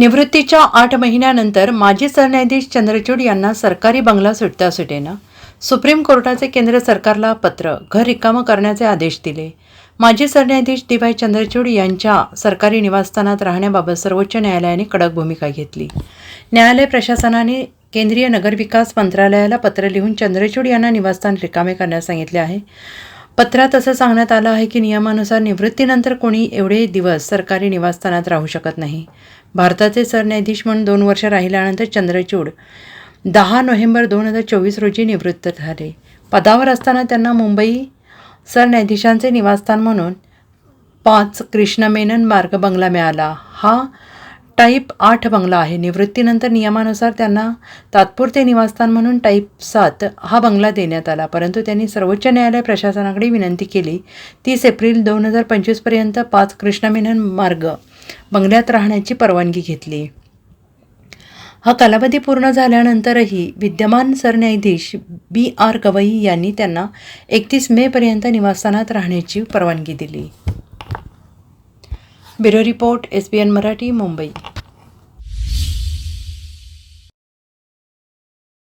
निवृत्तीच्या आठ महिन्यानंतर माजी सरन्यायाधीश चंद्रचूड यांना सरकारी बंगला सुटता सुटेना. सुप्रीम कोर्टाचे केंद्र सरकारला पत्र घर रिकामं करण्याचे आदेश दिले. माजी सरन्यायाधीश डी वाय चंद्रचूड यांच्या सरकारी निवासस्थानात राहण्याबाबत सर्वोच्च न्यायालयाने कडक भूमिका घेतली. न्यायालय प्रशासनाने केंद्रीय नगरविकास मंत्रालयाला पत्र लिहून चंद्रचूड यांना निवासस्थान रिकामे करण्यास सांगितले आहे. पत्रात असं सांगण्यात आलं आहे की नियमानुसार निवृत्तीनंतर कोणी एवढे दिवस सरकारी निवासस्थानात राहू शकत नाही. भारताचे सरन्यायाधीश म्हणून दोन वर्ष राहिल्यानंतर चंद्रचूड दहा नोव्हेंबर दोन हजार चोवीस रोजी निवृत्त झाले. पदावर असताना त्यांना मुंबई सरन्यायाधीशांचे निवासस्थान म्हणून पाच कृष्ण मेनन मार्ग बंगला मिळाला. हा टाईप आठ बंगला आहे. निवृत्तीनंतर नियमानुसार त्यांना तात्पुरते निवासस्थान म्हणून टाईप सात हा बंगला देण्यात आला. परंतु त्यांनी सर्वोच्च न्यायालय प्रशासनाकडे विनंती केली. तीस एप्रिल दोन हजार पंचवीसपर्यंत पाच कृष्णमेनन मार्ग बंगल्यात राहण्याची परवानगी घेतली. हा कालावधी पूर्ण झाल्यानंतरही विद्यमान सरन्यायाधीश बी आर गवई यांनी त्यांना एकतीस मेपर्यंत निवासस्थानात राहण्याची परवानगी दिली. Bureau report S B N Marathi Mumbai.